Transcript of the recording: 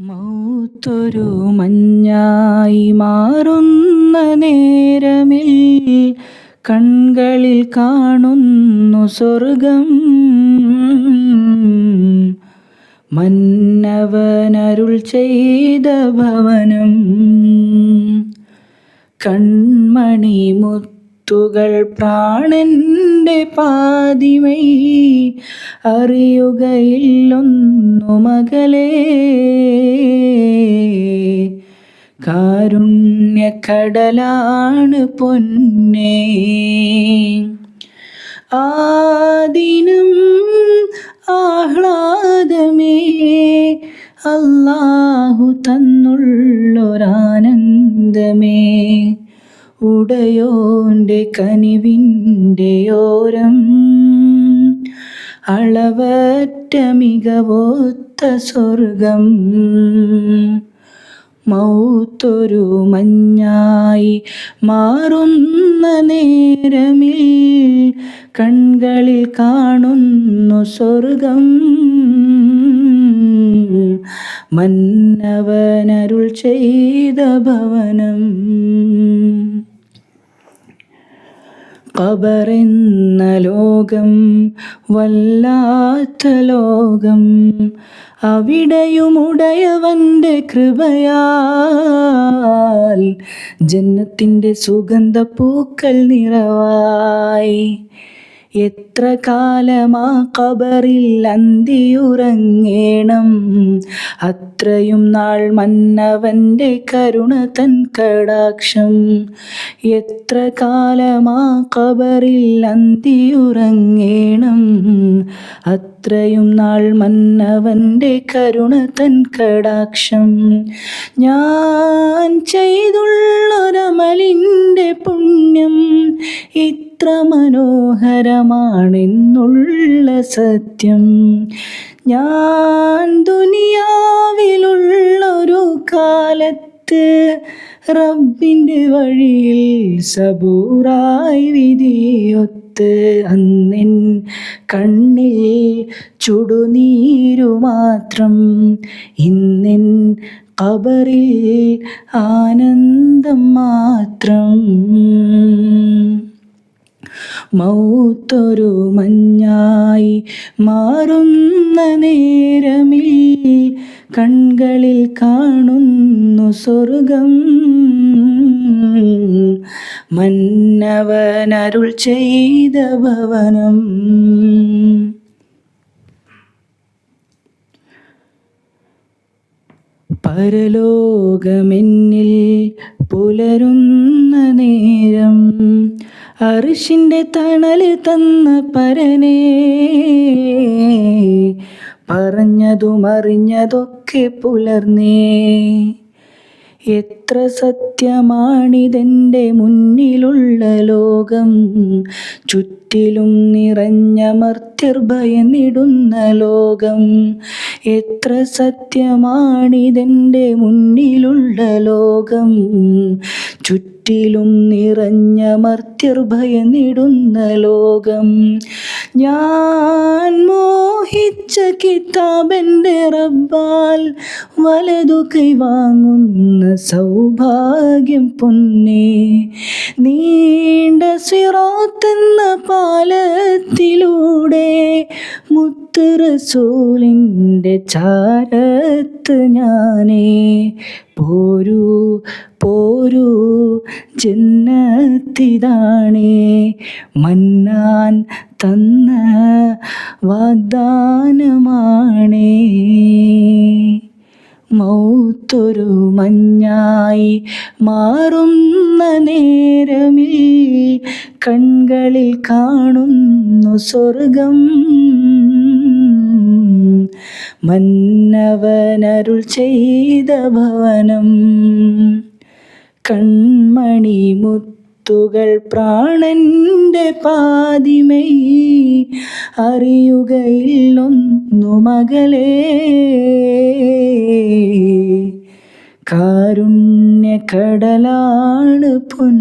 മൗത്തൊരു മഞ്ഞായി മാറുന്ന നേരമിൽ കൺകളിൽ കാണുന്നു സ്വർഗം. മന്നവനരുൾ ചെയ്ത ഭവനം. കൺമണി മുത്തുകൾ പ്രാണന്റെ പാതിമൈ അറിയുകയില്ലൊന്നു മകളെ. കാരുണ്യക്കടലാണ് പൊന്നേ. ആദിനം ആഹ്ലാദമേ. അല്ലാഹു തന്നുള്ളൊരാനന്ദമേ. ഉടയോന്റെ കനിവിന്റെ ഓരം അളവറ്റ മികവോത്ത സ്വർഗം. മൗത്തൊരു മഞ്ഞായി മാറുന്ന നേരമിൽ കൺകളിൽ കാണുന്നു സ്വർഗം. മന്നവനരുൾ ചെയ്ത ഭവനം. കബറെന്ന ലോകം വല്ലാത്ത ലോകം. അവിടെയുമുടയവന്റെ കൃപയാൽ ജന്നത്തിന്റെ സുഗന്ധ പൂക്കൾ നിറവായി. എത്ര കാലമാ കബറിൽ അന്തിയുറങ്ങേണം? അത്രയും നാൾ മന്നവന്റെ കരുണ തൻ കടാക്ഷം. എത്ര കാലമാ കബറിൽ അന്തിയുറങ്ങേണം? അത്രയും നാൾ മന്നവന്റെ കരുണ തൻ കടാക്ഷം. ഞാൻ ചെയ്തുള്ളൊരമലിന്റെ പുണ്യം ഇത്ര മനോഹരമാണെന്നുള്ള സത്യം. ഞാൻ ദുനിയാവിലുള്ളൊരു കാലത്ത് റബ്ബിന്റെ വഴിയിൽ സബൂറായി വിധിയൊത്ത് അന്നിൻ കണ്ണിൽ ചുടുനീരു മാത്രം. ഇന്നിൻ കബറിൽ ആനന്ദം മൗത്തൊരു മഞ്ഞായി മാറുന്ന നേരമിൽ കൺകളിൽ കാണുന്നു സ്വർഗം. മന്നവനരുൾ ചെയ്ത ഭവനം. പരലോകമെന്നിൽ നേരം അറിഷിന്റെ തണൽ തന്ന പരനേ പറഞ്ഞതും അറിഞ്ഞതൊക്കെ പുലർന്നേ. എത്ര സത്യമാണിതെന്റെ മുന്നിലുള്ള ലോകം. ചുറ്റിലും നിറഞ്ഞ മർത്യർ ഭയന്നിടുന്ന ലോകം. എത്ര സത്യമാണിതെന്റെ മുന്നിലുള്ള ലോകം. ചുറ്റിലും നിറഞ്ഞ മർത്യർ ഭയന്നിടുന്ന ലോകം. ഞാൻ മോഹിച്ച കിതാബന്റെ റബ്ബാൽ വലതു കൈവാങ്ങുന്ന സൗഭാഗ്യം പൊന്നേ. നീണ്ട സിറോത്തെന്ന പാലത്തിലൂടെ മുത്തുറസൂലിന്റെ ചാരത്ത് ഞാനേ പോരൂ പോരൂ ജന്നത്തിതാണേ. മന്നാൻ തന്ന വാഗ്ദാനമാണേ. മൗത്തൊരു മഞ്ഞായി മാറുന്ന നേരമേ കൺകളിൽ കാണുന്നു സ്വർഗം. മന്നവനരുൾ ചെയ്ത ഭവനം. കൺമണി മുത്തുകൾ പ്രാണന്റെ പാതിമൈ. അറിയുകയില്ലൊന്നു മകളെ. കാരുണ്യക്കടലാണ് പൊന്നേ